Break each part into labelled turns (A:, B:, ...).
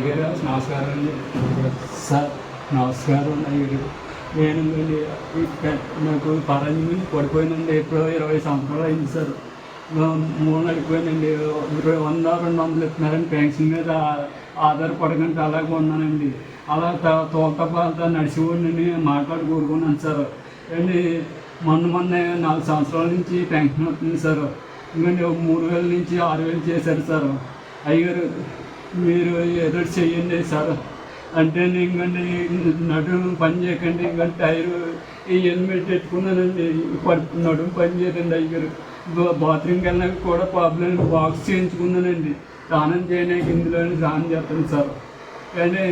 A: అయ్యగారు నమస్కారం అండి సార్ నమస్కారం అయ్యారు నేను ఇక్కడ నాకు పరంజి పడిపోయిందండి ఎప్పుడో ఇరవై సంవత్సరాలు అయింది సార్ మూడు అడిపోయిందండి ఇరవై వంద రెండు వందలు ఇస్తున్నారని పెన్షన్ మీద ఆధారపడకుండా అలాగే ఉన్నానండి అలా త- పాలతో నడిచిపోండి మాట్లాడి కోరుకున్నాను సార్ అండి మొన్న మొన్న నాలుగు సంవత్సరాల నుంచి పెన్షన్ వస్తుంది సార్ ఇంకండి మూడు వేల నుంచి ఆరు వేలు చేశారు సార్ అయ్యారు మీరు ఏదో చెయ్యండి సార్. అంటే ఇంకండి నడుము పని చేయకండి ఇంకా టైరు ఈ హెల్మెట్ పెట్టుకున్నానండి. పడు నడుము పని చేయదండి అయ్యారు బాత్రూమ్కి వెళ్ళినాక కూడా ప్రాబ్లం బాక్స్ చేయించుకున్నానండి. స్నానం చేయడానికి ఇందులో స్నానం చేస్తాను సార్. కానీ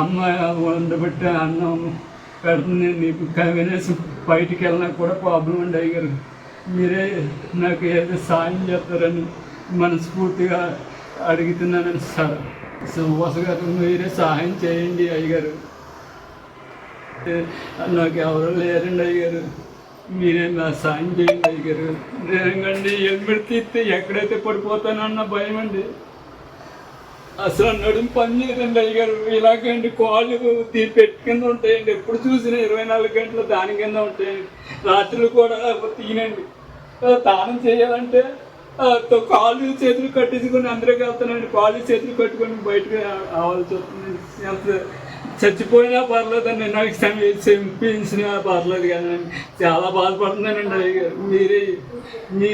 A: అమ్మ వండబెట్టి అన్నం పెడుతుంది. నీకు కనీసం బయటికి వెళ్ళినా కూడా ప్రాబ్లం అండి అయ్యారు మీరే నాకు ఏదో సాయం చేస్తారని మనస్ఫూర్తిగా అడుగుతున్నానని సార్. సువాస గారు మీరే సహాయం చేయండి అయ్యగారు. నాకు ఎవరు లేరండి అయ్యగారు. మీరే నా సాయం చేయండి అయ్యగారు. నేనండి హెల్మెట్ తీస్తే ఎక్కడైతే పడిపోతానన్న భయం అండి అసలు నడుము పని చేయదండి అయ్యగారు. ఇలాగండి కాళ్ళు తీ పెట్టి కింద ఉంటాయండి. ఎప్పుడు చూసినా ఇరవై నాలుగు గంటలు దాని కింద ఉంటాయండి. రాత్రులు కూడా తీనండి. ఆ, దానం చేయాలంటే కాళ్ళు చేతులు కట్టేసుకొని అందరికి వెళ్తానండి. కాళ్ళు చేతులు కట్టుకొని బయటకు రావాల్సి వస్తుంది. ఎంత చచ్చిపోయినా పర్లేదండి. నాకు చంపించినా పర్లేదు కానీ చాలా బాధపడుతున్నానండి. అయ్యగారు మీరే మీ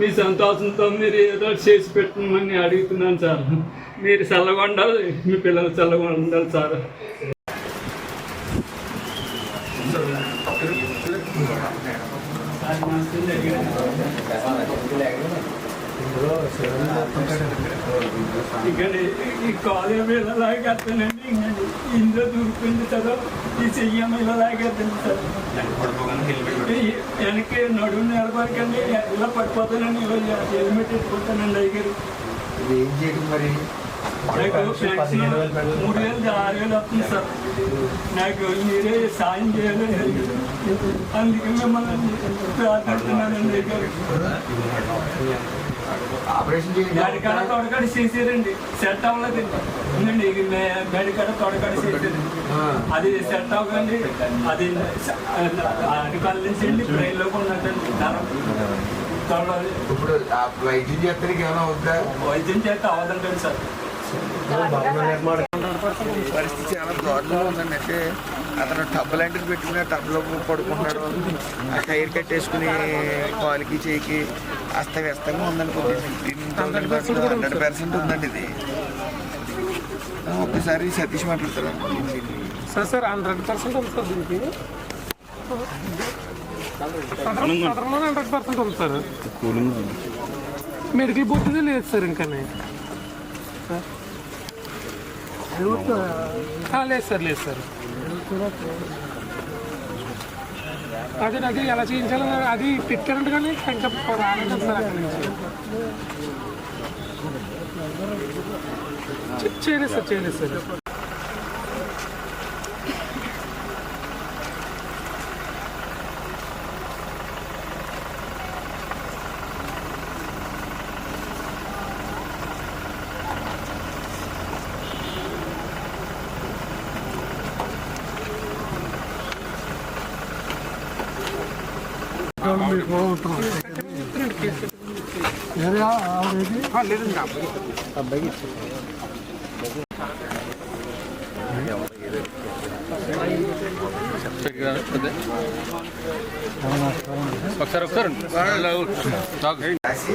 A: మీ సంతోషంతో మీరు ఏదో చేసి పెట్టమని అడుగుతున్నాను సార్. మీరు చల్లగా ఉండాలి. మీ పిల్లలు చల్లగా ఉండాలి సార్. ఇక్కడ ఈ కాలు ఇలా లాగేస్తానండి. ఇందులో దూరుకుంది చదువు. ఈ చెయ్యమ్మ ఇలా లాగేస్తుంది చదువు. వెనక్కి నడుము నిలబడకండి. ఇలా పడిపోతానండి? ఇలా హెల్మెట్ పెట్టుకుంటానండి అయ్యారు
B: ఇది ఏం చేయడం మరి?
A: నాకు పెన్షన్ మూడు వేలు ఆరు వేలు వస్తుంది సార్ నాకు మీరే సాయం చేయాలి అందుకే మిమ్మల్ని ప్రార్థిస్తున్నానండి
B: ఆపరేషన్
A: బెడకాడ తొడకాడ చేసారండి సెట్ అవ్వలేదండి ఉందండి ఇది మే- బెడకాడ తొడకాడ చేసారండి అది సెట్ అవ్వకండి అది అడికాల నుంచి వెళ్ళి బ్రెయిన్లోకి ఉన్నట్టండి.
B: ఇప్పుడు వైద్యం చేస్తానికి ఏమైనా అవుద్దా
A: వైద్యం చేస్తే అవ్వదండి సార్.
B: పరిస్థితి చాలా దారుణంగా ఉందండి అయితే అతను టబ్ లాంటిది పెట్టుకుని ఆ టబ్లో పడుకుంటున్నాడు ఆ టైర్ కట్టేసుకుని కాలుకి చేయికి అస్తవ్యస్తంగా ఉందండి ఫిఫ్టీన్ థౌసండ్ హండ్రెడ్ పర్సెంట్ ఉందండి ఇది ఒకసారి ఒక్కసారి సతీష్ మాట్లాడతారా
C: సార్ సార్ హండ్రెడ్ పర్సెంట్ ఉంది సార్ దీనికి హండ్రెడ్ పర్సెంట్ ఉంది సార్ మెడికల్ బోర్డు లేదు సార్ ఇంకా లేదు సార్ లేదు సార్. అదే అది ఎలా చేయించాలో అది పెట్టారంట కానీ కంటే రాలేదు సార్ అక్కడి నుంచి. చేయలేదు సార్ చేయలేదు సార్. లేదండి అబ్బాయి
D: ఒకసారి ఒకసారి
B: రాసి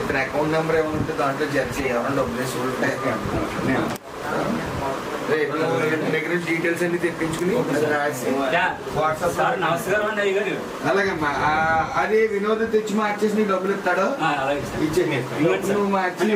B: ఇతని అకౌంట్ నెంబర్ ఏమైనా ఉంటే దాంట్లో జడ్జి ఏమైనా డబ్బులు వేసి ఉంటే రేపు ఇతని దగ్గర డీటెయిల్స్ అన్ని తెప్పించుకుని అలాగమ్మా. ఆ, అది వినోద్ తెచ్చి మార్చేసి నీకు డబ్బులు ఇస్తాడు? ఇచ్చే నువ్వు మార్చి.